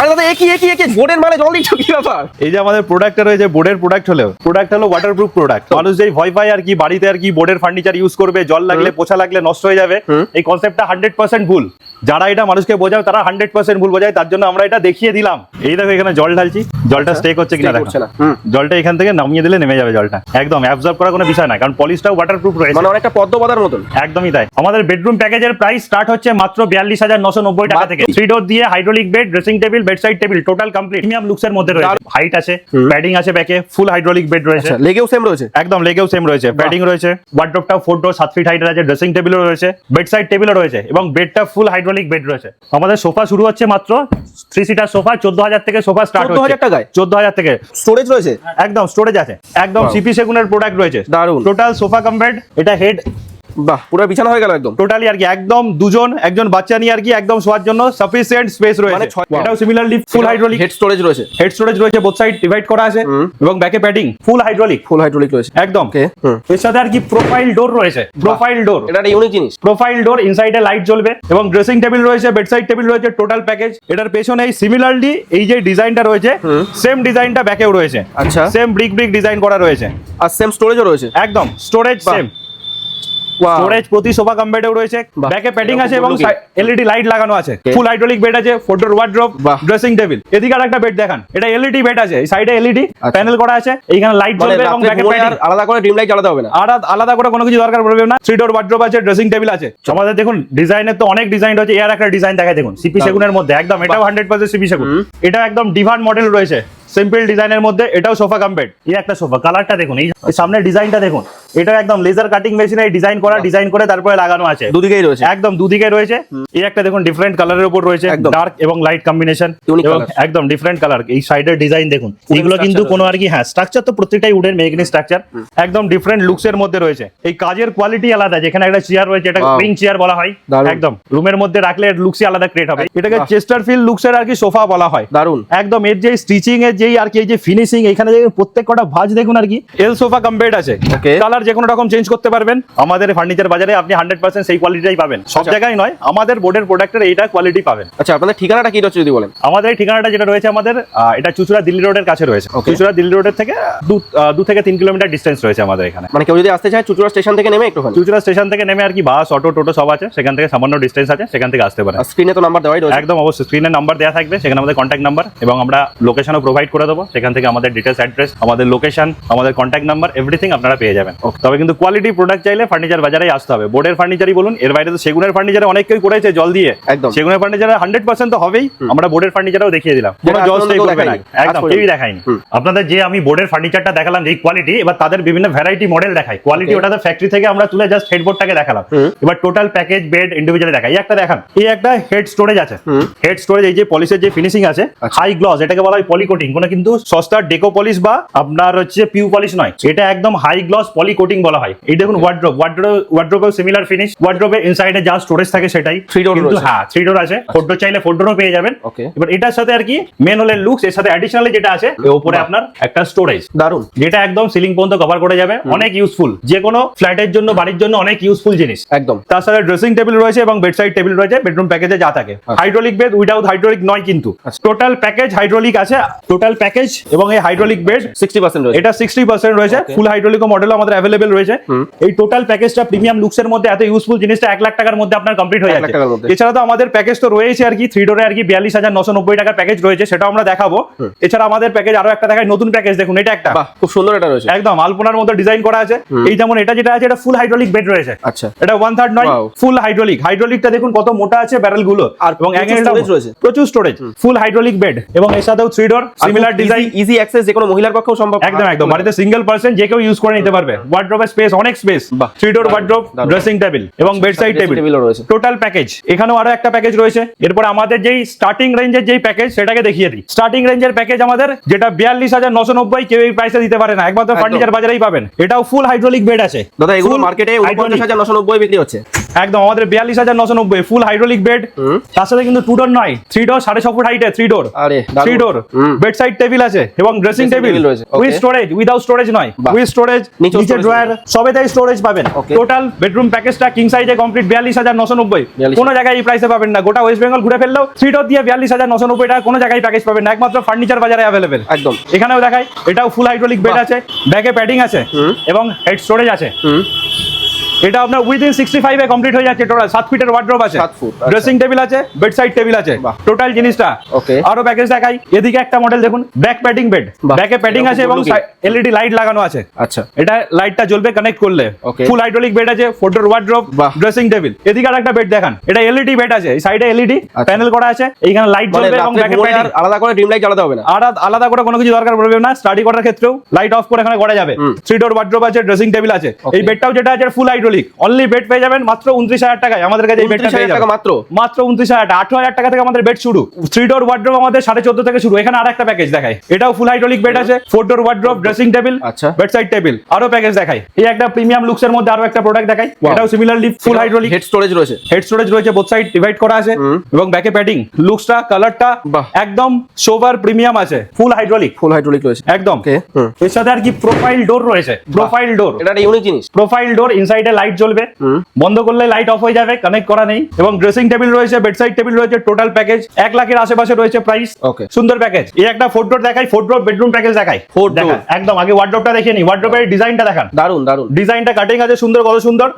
আরে দাদা একই একই একই। বোর্ডের মানে জল দিচ্ছ কি ব্যাপার? এই যে আমাদের প্রোডাক্টটা রয়েছে বোর্ডের প্রোডাক্ট হলেও। প্রোডাক্ট হলো ওয়াটারপ্রুফ প্রোডাক্ট মানুষ যেই ভয় পায় আর কি বাড়িতে আর কি বোর্ডের ফার্নিচার ইউজ করবে জল লাগলে পোছা লাগলে নষ্ট হয়ে যাবে। এই কনসেপ্টটা হান্ড্রেড পার্সেন্ট ভুল। যারা এটা মানুষকে বোঝায় তারা হান্ড্রেড পার্সেন্ট ভুল বোঝায় তার জন্য আমরা এটা দেখিয়ে দিলাম। এই দেখো এখানে জল ঢালছি। জলটা স্টে করছে কিনা দেখো। জলটা এখান থেকে নামিয়ে দিলে নেমে যাবে জলটা। একদম অ্যাবজর্ব করার কোনো বিষয় না কারণ পলিশটাও ওয়াটারপ্রুফ রয়েছে। মানে অনেকটা পদ্ম পাতার মতন। একদমই তাই। আমাদের বেডরুম প্যাকেজের প্রাইস স্টার্ট হচ্ছে মাত্র বিয়াল্লিশ হাজার নশো নব্বই টাকা থেকে। থ্রি ডোর দিয়ে hydraulic bed dressing table bedside table total complete premium looks এর মধ্যে রয়েছে। হাইট আছে প্যাডিং আছে ব্যাকে ফুল হাইড্রোলিক বেড রয়েছে। আচ্ছা লেগেও সেম রয়েছে? একদম লেগেও সেম রয়েছে। প্যাডিং রয়েছে ওয়ার্ড্রপটাও ফোর ডোর সাত ফিট হাইটের আছে ড্রেসিং টেবিলও রয়েছে বেডসাইড টেবিলও রয়েছে এবং বেডটা ফুল হাইড্রোলিক বেড রয়েছে। আমাদের সোফা শুরু হচ্ছে মাত্র থ্রি সিটার সোফা চোদ্দ হাজার থেকে সোফা স্টার্ট 14,000 টাকায়? চোদ্দ হাজার থেকে। স্টোরেজ রয়েছে? একদম স্টোরেজ আছে। একদম সিপি সেগুনের প্রোডাক্ট রয়েছে। দারুণ। টোটাল সোফা কাম বেড এটা হেড বাহ পুরো বিছানা হয়ে গেল একদম। টোটালি আর কি একদম দুজন একজন বাচ্চা নিয়ে আর কি একদম শোয়ার জন্য সাফিসিয়েন্ট স্পেস মানে রয়েছে ছয়- এটাও similarly full hydraulic head storage রয়েছে। হেড স্টোরেজ রয়েছে বোথ সাইড ডিভাইড করা আছে এবং ব্যাকে padding full hydraulic full hydraulic রয়েছে। একদম। এর সাথে আর কি প্রোফাইল ডোর রয়েছে। প্রোফাইল ডোর এটা একটা ইউনিক জিনিস। প্রোফাইল ডোর ইনসাইডে লাইট জ্বলবে এবং ড্রেসিং টেবিল রয়েছে বেডসাইড টেবিল রয়েছে টোটাল প্যাকেজ এটার পেছনে এই সিমিলারলি এই যে ডিজাইনটা রয়েছে। সেম ডিজাইনটা ব্যাকেও রয়েছে। আচ্ছা। সেম ব্রিক ব্রিক ডিজাইন করা রয়েছে। আর সেম স্টোরেজও রয়েছে। একদম। Storage same. স্টোরেজ প্রতি সোফা কাম্বেটেও রয়েছে। ব্যাকে প্যাডিং আছে এবং এলইডি লাইট লাগানো আছে। ফুল হাইড্রোলিক বেড আছে ফোটোর ওয়ার্ড্রপ। ড্রেসিং টেবিল এদিকে আর একটা বেড দেখান। এটা এলইডি বেড আছে সাইডে এলইডি। প্যানেল করা আছে এইখানে লাইট মানে জ্বলবে এবং ব্যাকে প্যাডিং আলাদা করে ড্রিম লাইট জ্বালাতে হবে না? আর আলাদা করে কোনো কিছু দরকার পড়বে না। থ্রি ডোর ওয়ার্ড্রপ আছে ড্রেসিং টেবিল আছে। আমাদের দেখুন ডিজাইনের তো অনেক ডিজাইন রয়েছে। এর একটা ডিজাইন দেখায় দেখুন। সিপি সেগুনের মধ্যে একদম এটাও হান্ড্রেড পার্সেন্ট সিপি সেগুন। এটা একদম ডিভান মডেল রয়েছে। সিম্পল ডিজাইনের মধ্যে এটাও সোফা কাম বেড এই একটা সোফা কালারটা দেখুন এই সামনের ডিজাইনটা দেখুন। এটা একদম লেজার কাটিং মেশিনে ডিজাইন করা ডিজাইন করে তারপরে লাগানো আছে। দুদিকেই রয়েছে। একদম দুদিকে রয়েছে। এই একটা দেখুন ডিফারেন্ট কালারের উপর রয়েছে ডার্ক এবং লাইট কম্বিনেশন একদম ডিফারেন্ট কালার এই সাইডের ডিজাইন দেখুন। এগুলো কিন্তু কোনো আর কি হ্যাঁ স্ট্রাকচার তো প্রত্যেকটাই উডের মেগনি স্ট্রাকচার একদম ডিফারেন্ট লুকস এর মধ্যে রয়েছে। এই কাজের কোয়ালিটি আলাদা যেখানে একটা চেয়ার রয়েছে এটা. স্প্রিং চেয়ার বলা হয়। একদম। রুমের মধ্যে রাখলে লুকসই আলাদা ক্রিয়েট হবে। এটাকে বাহ। চেস্টার ফিল লুকস এর আর কি সোফা বলা হয়। দারুণ একদম এর যে স্টিচিং এর যেই আর কি এই যে ফিনিশিং এখানে প্রত্যেক কটা ভাঁজ দেখুন আর কি। এল সোফা কমবেড আছে. কালার যে কোনো রকম চেঞ্জ করতে পারবেন। আমাদের ফার্নিচার বাজারে আপনি হান্ড্রেড পার্সেন্ট সেই কোয়ালিটিটাই পাবেন। সব আচ্ছা। জায়গায় নয় আমাদের বোর্ডের প্রোডাক্টের এইটা কোয়ালিটি পাবেন। আচ্ছা আপনাদের ঠিকানাটা কি রয়েছে যদি বলেন? আমাদের ঠিকানাটা যেটা রয়েছে আমাদের এটা চুচুড়া দিল্লি রোডের কাছে রয়েছে। চুচুড়া দিল্লি রোডের থেকে দু থেকে তিন কিলোমিটার ডিস্টেন্স রয়েছে আমাদের এখানে। মানে কেউ যদি আসতে চায় চুচুড়া স্টেশন থেকে নেমে একটুখানি। চুচুড়া স্টেশন থেকে নেমে আর কি বাস অটো টোটো সব আছে। সেখান থেকে সামান্য ডিস্টেন্স আছে সেখান থেকে আসতে আর স্ক্রিনে তো নাম্বার দেওয়াই রয়েছে। একদম অবশ্যই স্ক্রিনের নাম্বার দেওয়া থাকবে সেখানে আমাদের কন্ট্যাক্ট নাম্বার এবং আমরা লোকেশনও প্রোভাইড করে দেবো। সেখান থেকে আমাদের ডিটেলস অ্যাড্রেস আমাদের লোকেশন আমাদের কন্ট্যাক্ট নাম্বার এভরিথিং আপনারা পেয়ে যাবেন। তবে কিন্তু কোয়ালিটি প্রোডাক্ট চাইলে ফার্নিচার বাজারেই আসতে হবে। বোর্ডের ফার্নিচারই বলুন এর বাইরে তো সেগুনের ফার্নিচারে অনেক কেউ করেছে জল দিয়ে। একদম। সেগুনের ফার্নিচারে হান্ড্রেড পার্সেন্ট তো হবেই। আমরা বোর্ডের ফার্নিচারও দেখিয়ে দিলাম। জল আজ stay পর্যন্ত করবে না। একদম কেউই দেখায়নি। আপনাদের যে আমি বোর্ডের ফার্নিচারটা দেখালাম যে কোয়ালিটি এবার তাদের বিভিন্ন ভ্যারাইটি মডেল দেখাই। কোয়ালিটি ওটা তো ফ্যাক্টরি থেকে আমরা তুলে জাস্ট হেডবোর্ডটাকে দেখালাম। এবার টোটাল প্যাকেজ বেড ইন্ডিভিজুয়ালি দেখাই। এই একটা দেখান। এই একটা হেড স্টোরেজ আছে। হেড স্টোরেজ এই যে পলিশের যে ফিনিশিং আছে আচ্ছা। হাই গ্লস এটাকে বলা হয় পলি কোটিং কোনো কিন্তু সস্তার ডেকো পলিশ বা আপনার হচ্ছে পিউ পলিশ নয়। এটা একদম হাই গ্লস পলি কোটিং বলা হয়। এই দেখুন ওয়ার্ড্রোপ ওয়ার্ড্রোপ ওয়ার্ড্রোপেও সিমিলার ফিনিশ ওয়ার্ড্রোপে ইনসাইডে যা স্টোরেজ থাকে সেটাই। Three door কিন্তু হ্যাঁ থ্রি ডোর আছে। ফোর ডোর চাইলে ফোর ডোরও পেয়ে যাবেন। এবার এটার সাথে আর কি মেন হলের লুকস এর সাথে অ্যাডিশনালি যেটা আছে উপরে আপনার একটা স্টোরেজ দারুণ। যেটা একদম সিলিং পর্যন্ত কভার করে যাবে। অনেক ইউজফুল যে কোনো ফ্ল্যাটের জন্য বাড়ির জন্য অনেক ইউজফুল জিনিস। একদম। তার সাথে ড্রেসিং টেবিল রয়েছে এবং বেডসাইড টেবিল রয়েছে বেডরুম প্যাকেজে যা থাকে। হাইড্রোলিক বেড উইদাউট হাইড্রোলিক নয় কিন্তু। আচ্ছা। টোটাল প্যাকেজ হাইড্রোলিক আছে। টোটাল প্যাকেজ এবং এই হাইড্রোলিক বেড সিক্সটি পার্সেন্ট রয়েছে। এটা সিক্সটি পার্সেন্ট রয়েছে। ফুল হাইড্রোলিক মডেল আমাদের অ্যাভেলেবেল রয়েছে। এই টোটাল প্যাকেজটা প্রিমিয়াম লুকস এর মধ্যে এত ইউজফুল জিনিসটা এক লাখ টাকার মধ্যে আপনার কমপ্লিট হয়ে যাচ্ছে। এছাড়া তো আমাদের প্যাকেজ তো রয়েছে আর কি থ্রি ডোরে আর কি বিয়াল্লিশ হাজার নশো নব্বই টাকার প্যাকেজ রয়েছে সেটাও আমরা দেখাবো। এছাড়া আমাদের প্যাকেজ আরও একটা দেখায় নতুন প্যাকেজ দেখুন এটা একটা। বাহ খুব সুন্দর এটা রয়েছে। একদম আলপনার মতো ডিজাইন করা আছে। এই যেমন এটা যেটা আছে এটা ফুল হাইড্রোলিক বেড রয়েছে। আচ্ছা। এটা ওয়ান থার্ড নয়. ফুল হাইড্রোলিক হাইড্রোলিকটা দেখুন কত মোটা আছে ব্যারেলগুলো। আর এবং। প্রচুর স্টোরেজ ফুল হাইড্রোলিক বেড এবং এর সাথেও three door similar design easy access যে কোনো মহিলার পক্ষেও সম্ভব একদম একদম। বাড়িতে সিঙ্গেল পার্সন যে কেউ ইউজ করে নিতে পারবে। ওয়ার্ড্রোপের স্পেস অনেক স্পেস থ্রি ডোর দারুণ, ড্রেসিং টেবিল এবং বেড সাইড টেবিল রয়েছে। টোটাল প্যাকেজ এখানেও আরও একটা প্যাকেজ রয়েছে। এরপর আমাদের যেই স্টার্টিং রেঞ্জের যেই প্যাকেজ সেটাকে দেখিয়ে দিই। স্টার্টিং রেঞ্জের প্যাকেজ আমাদের যেটা বিয়াল্লিশ হাজার নশো নব্বই কেউ এই প্রাইসে দিতে পারে না। একমাত্র ফার্নিচার বাজারেই পাবেন। এটাও ফুল হাইড্রোলিক বেড আছে। দাদা এগুলো মার্কেটে। উনপঞ্চাশ হাজার নশো নব্বই বিক্রি হচ্ছে। একদম আমাদের বিয়াল্লিশ হাজার নশো নব্বই ফুল হাইড্রোলিক বেড তার সাথে কিন্তু টু ডোর নয় থ্রি ডোর সাড়ে ছ ফুট হাইটে three door three door bed side table আছে এবং dressing table. With storage without storage নয়। উইথ স্টোরেজ নিচে ড্রয়ার সবেতেই স্টোরেজ পাবেন। টোটাল বেডরুম প্যাকেজটা কিং সাইজে কমপ্লিট বিয়াল্লিশ হাজার নশো নব্বই। 42,000 কোনো জায়গায় এই প্রাইসে পাবেন না। গোটা ওয়েস্ট বেঙ্গল ঘুরে ফেললেও থ্রি ডোর দিয়ে বিয়াল্লিশ হাজার নশো নব্বই টাকা কোনো জায়গায় প্যাকেজ পাবেন না। একমাত্র ফার্নিচার বাজারে অ্যাভেলেবেল একদম। এখানেও দেখাই এটাও ফুল হাইড্রোলিক বেড আছে ব্যাকে প্যাডিং আছে এবং হেড স্টোরেজ আছে। এটা আপনার উইদিন সিক্সটি ফাইভে কমপ্লিট হয়ে যাচ্ছে টোটাল সাত ফিটের ওয়ার্ড্রোব আছে। সাত ফুট। ড্রেসিং টেবিল আছে বেড সাইড টেবিল আছে টোটাল জিনিসটা। Okay. আরও প্যাকেজ দেখাই। এদিকে একটা মডেল দেখুন ব্যাক প্যাডিং বেড ব্যাকে প্যাডিং আছে এবং। এলইডি লাইট লাগানো আছে। আচ্ছা। এটা লাইটটা জ্বলবে কানেক্ট করলে। ফুল হাইড্রোলিক বেড আছে ফোটোর ওয়ার্ড্রোব বাহ। ড্রেসিং টেবিল এদিকে আর একটা বেড দেখান। এটা এলইডি বেড আছে এই সাইডে এলইডি। প্যানেল করা আছে। এইখানে লাইট মানে জ্বলবে এবং ব্যাকে প্যাডিং আলাদা করে ড্রিম লাইট জ্বালাতে হবে না? আর আলাদা করে কোনো কিছু দরকার পড়বে না। স্টাডি করার ক্ষেত্রেও লাইট অফ করে এখানে করা যাবে। থ্রি ডোর ওয়ার্ড্রোব আছে ড্রেসিং টেবিল আছে. এই বেডটাও যেটা আছে ফুল হাইড্রোলিক অনলি বেড পেয়ে যাবেন মাত্র উনত্রিশ হাজার টাকায়। আমাদের কাছে এই বেডটা 29,000 পেয়ে যাবেন। মাত্র। মাত্র উনত্রিশ হাজার টাকা। আঠারো হাজার টাকা থেকে আমাদের বেড শুরু। থ্রি ডোর ওয়ার্ড্রোব আমাদের সাড়ে চোদ্দ থেকে শুরু। এখানে আর একটা প্যাকেজ দেখায় এটাও ফুল হাইড্রোলিক বেড আছে। Four door wardrobe dressing table আচ্ছা। বেড সাইড টেবিল আরও প্যাকেজ দেখাই। এই একটা প্রিমিয়াম লুকস এর মধ্যে আরও একটা প্রোডাক্ট দেখাই. এটাও similarly full hydraulic head storage রয়েছে। হেড স্টোরেজ রয়েছে বোথ সাইড ডিভাইড করা আছে। এবং ব্যাকে প্যাডিং লুকসটা কালারটা। একদম সোভার প্রিমিয়াম আছে। ফুল হাইড্রোলিক ফুল হাইড্রোলিক রয়েছে। একদম। এর সাথে আর কি প্রোফাইল ডোর রয়েছে? প্রোফাইল ডোর এটা একটা ইউনিক জিনিস। প্রোফাইল ডোর ইনসাইডে লাইট জ্বলবে। বন্ধ করলে লাইট অফ হয়ে যাবে কানেক্ট করা নেই এবং ড্রেসিং টেবিল রয়েছে বেডসাইড টেবিল রয়েছে টোটাল প্যাকেজ এক লাখের আশেপাশে রয়েছে প্রাইস Okay. সুন্দর প্যাকেজ এই একটা ফোর ডোর দেখাই ফোর ডোর বেডরুম প্যাকেজ দেখাই। Door। দেখান একদম আগে ওয়ার্ড্রপটা দেখিয়ে নি। ওয়ার্ড্রপের ডিজাইনটা দেখান। দারুণ দারুণ ডিজাইনটা কাটিং আছে সুন্দর কত সুন্দর।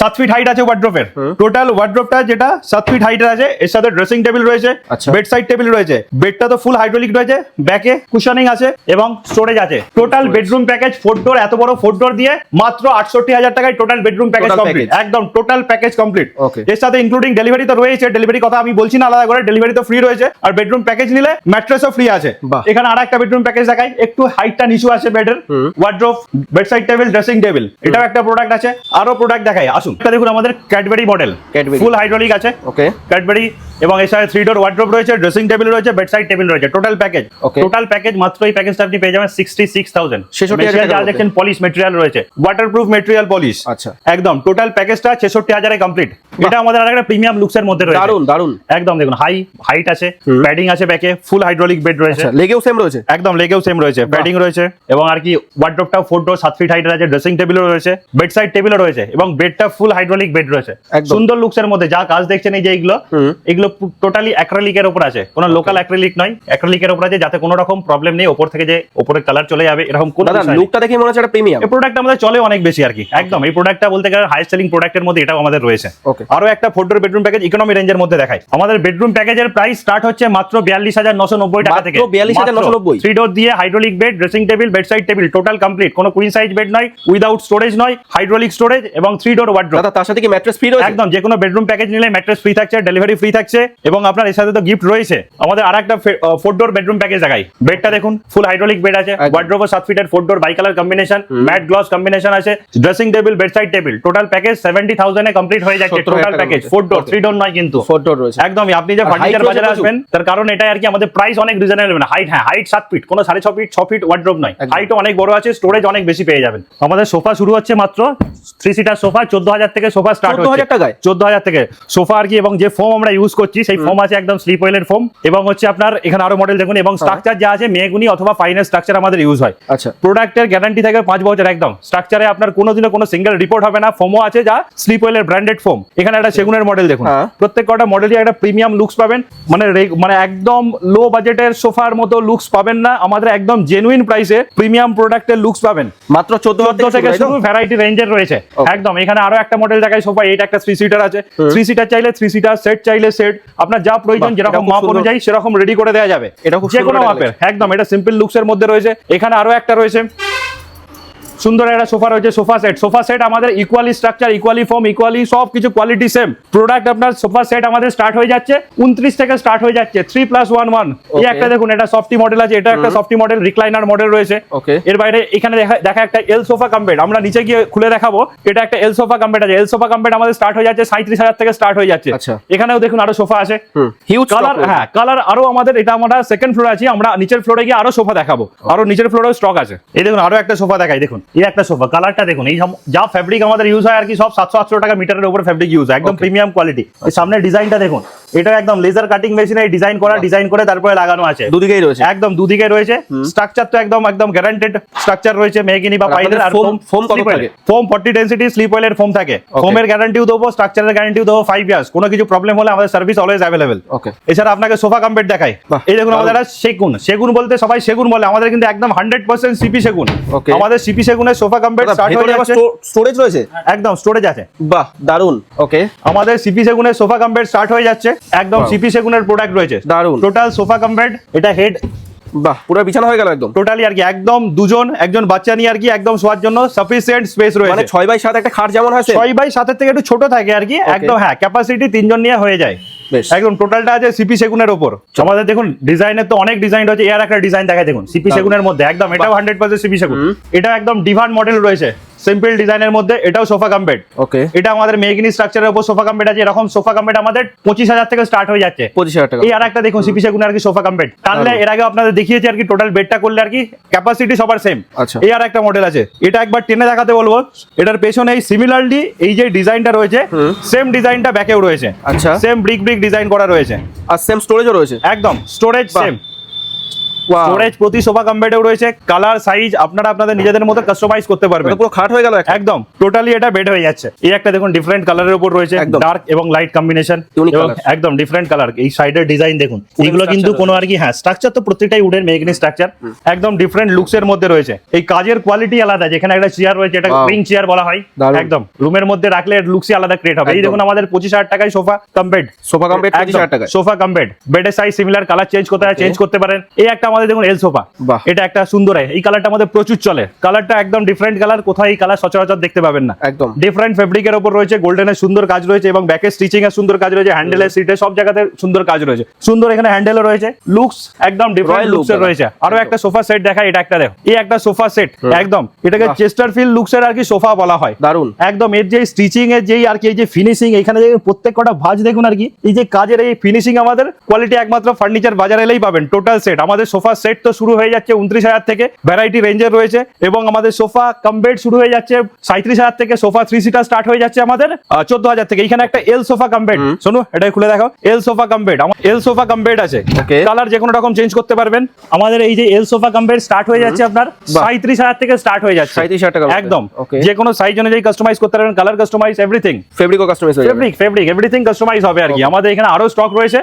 সাত ফিট হাইট আছে ওয়ার্ড্রপের টোটাল ওয়ার্ড্রপটা যেটা সাত ফিট হাইটের আছে এর সাথে ড্রেসিং টেবিল রয়েছে আচ্ছা। বেড সাইড টেবিল রয়েছে। বেডটা তো ফুল হাইড্রোলিক রয়েছে ব্যাকে কুশনিং আছে এবং স্টোরেজ আছে। Total bedroom package four door এত বড় ফোর ডোর দিয়ে মাত্র আটষট্টি হাজার টাকায় টোটাল বেডরুম প্যাকেজ কমপ্লিট একদম টোটাল প্যাকেজ কমপ্লিট এর সাথে ইনক্লুডিং ডেলিভারি তো রয়েছে ডেলিভারি কথা আমি বলছি না আলাদা করে ডেলিভারি তো ফ্রি রয়েছে। আর বেডরুম প্যাকেজ নিলে ম্যাট্রেসও ফ্রি আছে। এখানে আর একটা বেডরুম প্যাকেজ দেখাই একটু হাইটটা নিচু আছে বেডের। Wardrobe bedside table dressing table এটাও একটা প্রোডাক্ট আছে। আরও প্রোডাক্ট দেখাই আসুন। এটা দেখুন আমাদের ক্যাডবেরি মডেল ফুল হাইড্রোলিক আছে। ওকে ক্যাডবেরি এবং এর সাথে থ্রি ডোর ওয়ার্ড্রোপ রয়েছে ড্রেসিং টেবিল রয়েছে বেডসাইড টেবিল রয়েছে টোটাল প্যাকেজ. টোটাল প্যাকেজ মাত্র এই প্যাকেজটা আপনি পেয়ে যাবেন সিক্সটি সিক্স থাউজেন্ড 66,000 টাকার যা দেখছেন পলিশ মেটেরিয়াল রয়েছে। ওয়াটারপ্রুফ মেটেরিয়াল পলিশ আচ্ছা। একদম টোটাল প্যাকেজটা ছেষট্টি হাজারে কমপ্লিট এটা আমাদের আরেকটা প্রিমিয়াম লুকসের মধ্যে রয়েছে। দারুণ দারুণ একদম দেখুন হাই হাইট আছে প্যাডিং আছে ব্যাকে ফুল হাইড্রোলিক বেড রয়েছে। আচ্ছা লেগেও সেম রয়েছে? একদম লেগেও সেম রয়েছে প্যাডিং রয়েছে এবং আর কি ওয়ার্ড্রপটাও ফোর ডোর সাত ফিট হাইটের আছে ড্রেসিং টেবিলও রয়েছে বেড সাইড টেবিলও রয়েছে এবং বেডটা ফুল হাইড্রোলিক বেড রয়েছে। সুন্দর লুকসের মধ্যে যা কাজ দেখছেন এই যে এগুলো এগুলো টোটালি অ্যাক্রালিকের উপর আছে। কোনো লোকাল অ্যাক্রিলিক নয় অ্যাক্রিলিকের উপর আছে যাতে কোনো রকম প্রবলেম নেই ওপর থেকে যে ওপরে কালার চলে যাবে এরকম কোনো। লুকটা দেখে মনে হচ্ছে একটা প্রিমিয়াম এই প্রোডাক্ট আমাদের চলে অনেক বেশি আর কি একদম এই প্রোডাক্টটা বলতে গেলে হাই সেলিং প্রোডাক্টের মধ্যে এটাও আমাদের রয়েছে. আরও একটা four door bedroom package economy রেঞ্জের মধ্যে দেখাই। আমাদের বেডরুম প্যাকেজের প্রাইস স্টার্ট হচ্ছে মাত্র বিয়াল্লিশ হাজার নশো নব্বই টাকা থেকে। 42,990 থ্রি ডোর দিয়ে hydraulic bed dressing table bed side table total complete কোনো কুইন সাইজ বেড নয় উইদাউট স্টোরেজ নয় হাইড্রোলিক স্টোরেজ এবং থ্রি ডোর ওয়ার্ড্রোপ তার সাথে কি ম্যাট্রেস ফ্রি রয়েছে? একদম যে কোনো বেডরুম প্যাকেজ নিলে ম্যাট্রেস ফ্রি থাকছে ডেলিভারি ফ্রি থাকছে এবং আপনার এর সাথে তো গিফট রয়েছে। আমাদের আর একটা ফোর ডোর বেডরুম প্যাকেজ দেখাই। বেডটা দেখুন ফুল হাইড্রোলিক বেড আছে। ওয়ার্ড্রোপ সাত ফিটের four door bi colour combination matt gloss combination আছে। Dressing table bed side table total package seventy থাউজেন্ডে complete হয়ে যাচ্ছে total package. Four door. Three door নয় কিন্তু। ফোর ডোর রয়েছে। একদমই আপনি যে ফার্নিচার বাজারে আসবেন তার কারণ এটা আর কি আমাদের প্রাইস অনেক রিজনেবল না হাইট হ্যাঁ হাইট সাত ফিট কোনো সাড়ে ছ ফিট ছ ফিট ওয়ার্ড্রোপ নয়। হাইটও অনেক বড় আছে স্টোরেজ অনেক বেশি পেয়ে যাবেন। আমাদের সোফা শুরু হচ্ছে মাত্র থ্রি সিটার সোফা চোদ্দ হাজার থেকে সোফা স্টার্ট 14,000 টাকায়? চোদ্দ হাজার থেকে। সোফা আর কি এবং যে ফোম আমরা ইউজ করছি সেই ফোম আছে একদম স্লিপ ওয়েলের ফোম এবং হচ্ছে আপনার এখানে আরও মডেল দেখুন এবং স্ট্রাকচার যা আছে মেগুনি অথবা ফাইনের স্ট্রাকচার আমাদের ইউজ হয়। আচ্ছা। প্রোডাক্টের গ্যারান্টি থাকে পাঁচ বছর একদম। স্ট্রাকচারে আপনার কোনোদিনও কোনো সিঙ্গেল রিপোর্ট হবে না ফোমও আছে যা স্লিপ ওয়েলের ব্র্যান্ডেড ফোম এখানে একটা সেগুনের মডেল দেখুন। হ্যাঁ। প্রত্যেক কটা মডেলই একটা প্রিমিয়াম লুকস পাবেন। মানে মানে একদম লো বাজেটের সোফার মতো লুকস পাবেন না। আমাদের একদম জেনুইন প্রাইসে প্রিমিয়াম প্রোডাক্টের লুকস পাবেন। মাত্র চোদ্দ থেকে শুরু ভ্যারাইটি রেঞ্জের রয়েছে। একদম এখানে আরও একটা মডেল দেখায় সোফা এইটা একটা থ্রি সিটার আছে। থ্রি সিটার চাইলে থ্রি সিটার সেট চাইলে সেট আপনার যা প্রয়োজন যেরকম মাপ অনুযায়ী সেরকম রেডি করে দেওয়া যাবে। এটা যে কোনো মাপের একদম এটা সিম্পল লুকস এর মধ্যে রয়েছে। এখানে আরও একটা রয়েছে। সুন্দর একটা সোফা রয়েছে সোফা সেট। সোফা সেট আমাদের equally structure equally form equally সব কিছু কোয়ালিটি সেম প্রোডাক্ট আপনার সোফা সেট আমাদের স্টার্ট হয়ে যাচ্ছে উনত্রিশ থেকে স্টার্ট হয়ে যাচ্ছে থ্রি প্লাস ওয়ান ওয়ান এই একটা দেখুন এটা সফটি মডেল আছে এটা একটা সফটি মডেল রিক্লাইনার মডেল রয়েছে। এর বাইরে এখানে দেখা একটা এল সোফা কাম্পেট আমরা নিচে গিয়ে খুলে দেখাবো এটা একটা এল সোফা কাম্পেট আছে। এল সোফা কাম্পেট আমাদের স্টার্ট হয়ে যাচ্ছে সাঁত্রিশ হাজার থেকে স্টার্ট হয়ে যাচ্ছে। আচ্ছা। এখানেও দেখুন আরও সোফা আছে। হিউজ কালার হ্যাঁ কালার আরও আমাদের এটা আমরা সেকেন্ড ফ্লোরে আছি আমরা নিচের ফ্লোরে গিয়ে আরও সোফা দেখাবো। আরও নিচের ফ্লোরেও স্টক আছে। এই দেখুন আরও একটা সোফা দেখাই দেখুন। এই একটা সোফা কালারটা দেখুন এই যা ফ্যাব্রিক আমাদের ইউজ হয় আর কি সব সাতশো আটশো টাকা মিটারের উপর ফ্যাব্রিক ইউজ হয় একদম প্রিমিয়াম কোয়ালিটি সামনে ডিজাইনটা দেখুন এটা একদম লেজার কাটিং মেশিনে ডিজাইন করা ডিজাইন করে তারপরে লাগানো আছে। দুদিকেই রয়েছে। একদম দুদিকে রয়েছে। স্ট্রাকচার তো একদম একদম গ্যারান্টেড স্ট্রাকচার রয়েছে মেহগিনি বা পাইলের আর foam- foam কত থাকে? ফোম ফর্টি ডেন্সিটি স্লিপ অয়েলের ফোম থাকে। ফোমের গ্যারান্টিও দেবো স্ট্রাকচারের গ্যারান্টিও দেবো ফাইভ ইয়ার্স কোনো কিছু প্রবলেম হলে আমাদের সার্ভিস অলওয়েজ অ্যাভেলেবেল ওকে এছাড়া আপনাকে সোফা কাম্পেট দেখাই। এই দেখুন আমাদের সেগুন। সেগুন বলতে সবাই সেগুন বলে আমাদের কিন্তু একদম হান্ড্রেড পার্সেন্ট সিপি সেগুন. আমাদের সিপি সেগুনের সোফা কাম্পেট স্টার্ট হয়ে স্টোরেজ রয়েছে? একদম স্টোরেজ আছে। বাহ দারুণ ওকে আমাদের সিপি সেগুনের সোফা কাম্পেট স্টার্ট হয়ে যাচ্ছে। একদম সিপি সেগুনের প্রোডাক্ট রয়েছে। দারুণ। টোটাল সোফা কাম্পেট এটা হেড বাহ পুরো বিছানা হয়ে গেল একদম। টোটালি আর কি একদম দুজন একজন বাচ্চা নিয়ে আর কি একদম শোয়ার জন্য সাফিসিয়েন্ট স্পেস মানে রয়েছে ছয় বাই সাত একটা খাট যেমন হয় same? ছয় বাই সাতের থেকে একটু ছোট থাকে আর কি একদম হ্যাঁ ক্যাপাসিটি তিনজন নিয়ে হয়ে যায়। একদম টোটালটা আছে সিপি সেগুনের ওপর। আমাদের দেখুন ডিজাইনের তো অনেক ডিজাইন রয়েছে এর একটা ডিজাইন দেখায় দেখুন। সিপি সেগুনের মধ্যে একদম এটাও হান্ড্রেড পার্সেন্ট সিপি সেগুন। এটা একদম ডিভান মডেল রয়েছে। সিম্পল ডিজাইনের মধ্যে এটাও সোফা কাম্পেট ওকে এটা আমাদের মেগনি স্ট্রাকচারের উপর সোফা কাম্পেট আছে। এরকম সোফা কাম্পেট আমাদের পঁচিশ হাজার থেকে স্টার্ট হয়ে যাচ্ছে। পঁচিশ হাজার টাকা। এই আর একটা দেখুন সিপি সেগুন আর কি সোফা টানলে দারুণ। এর আগে আপনাদের দেখিয়েছি আর কি টোটাল বেডটা করলে আর কি ক্যাপাসিটি সবার সেম আচ্ছা। এই আর একটা মডেল আছে। এটা একবার টেনে দেখাতে বলব। এটার পেছনে এই সিমিলারলি এই যে ডিজাইনটা রয়েছে। সেম ডিজাইনটা ব্যাকেও রয়েছে। আচ্ছা। সেম ব্রিক ব্রিক ডিজাইন করা রয়েছে। আর সেম স্টোরেজও রয়েছে? একদম স্টোরেজ। সেম স্টোরেজ প্রতি সোফা কম্বেটেও রয়েছে কালার সাইজ আপনারা আপনাদের নিজেদের মতো কাস্টমাইজ করতে পারবেন। পুরো খাট হয়ে গেল একদম টোটালি এটা বেড হয়ে যাচ্ছে। এই একটা দেখুন ডিফারেন্ট কালারের উপর রয়েছে ডার্ক এবং লাইট কম্বিনেশন একদম ডিফারেন্ট কালার এই সাইডের ডিজাইন দেখুন। এগুলো কিন্তু কোনো আর কি হ্যাঁ স্ট্রাকচার তো প্রত্যেকটাই উডের মেগনি স্ট্রাকচার একদম ডিফারেন্ট লুকস এর মধ্যে রয়েছে। এই কাজের কোয়ালিটি আলাদা যেখানে একটা চেয়ার রয়েছে এটা. রিং চেয়ার বলা হয়। একদম রুমের মধ্যে রাখলে লুকসই আলাদা ক্রিয়েট হবে। এই দেখুন আমাদের পঁচিশ হাজার টাকায় সোফা কম্পেট সোফা হাজার সোফা কম্পেট বেডের সাইজ সিমিলার কালার চেঞ্জ করতে চেঞ্জ করতে পারেন। এই একটা আমাদের দেখুন এল সোফা এটা একটা সুন্দর এই কালারটা আমাদের প্রচুর চলে। কালারটা একদম ডিফারেন্ট কালার কোথাও এই কালার সচরাচর দেখতে পাবেন না। একদম। ডিফারেন্ট ফেব্রিকের উপর রয়েছে গোল্ডেনের সুন্দর কাজ রয়েছে এবং ব্যাকে স্টিচিং এর সুন্দর কাজ রয়েছে হ্যান্ডেলের সিটে সব জায়গাতে সুন্দর কাজ রয়েছে। সুন্দর এখানে হ্যান্ডেলও রয়েছে। লুকস একদম ডিফারেন্ট লুকস এর রয়েছে। আরও একটা সোফা সেট দেখা এটা একটা দেখো। এই একটা সোফা সেট একদম। এটাকে। চেস্টার ফিল লুকস এর আর কি সোফা বলা হয়। দারুণ একদম এর যে স্টিচিং এর যেই আর কি এই যে ফিনিশিং এখানে যে প্রত্যেক কটা ভাঁজ দেখুন আর কি এই যে কাজের এই ফিনিশিং আমাদের কোয়ালিটি একমাত্র ফার্নিচার বাজার এলেই পাবেন টোটাল সেট আমাদের সোফা সেট তো শুরু হয়ে যাচ্ছে উনত্রিশ হাজার থেকে। ভ্যারাইটি রেঞ্জের রয়েছে এবং আমাদের সোফা কম বেড শুরু হয়ে যাচ্ছে সাঁত্রিশ হাজার থেকে। সোফা থ্রি সিটার স্টার্ট হয়ে যাচ্ছে আমাদের চোদ্দ হাজার থেকে। এখানে একটা এল সোফা কম বেড শোনো এটা খুলে দেখো এল সোফা কম বেড আমার এল সোফা কম বেড আছে। কালার যে কোনো রকম চেঞ্জ করতে পারবেন। আমাদের এই যে L sofa cum bed start হয়ে যাচ্ছে আপনার। সাঁত্রিশ হাজার থেকে স্টার্ট হয়ে যাচ্ছে। 37,000 টাকার মধ্যে। একদম. যে কোনো সাইজ অনুযায়ী কাস্টমাইজ করতে পারবেন। Colour customise everything ফেব্রিকও customise fabric fabric everything customise হবে আর কি। আমাদের এখানে আরও স্টক রয়েছে।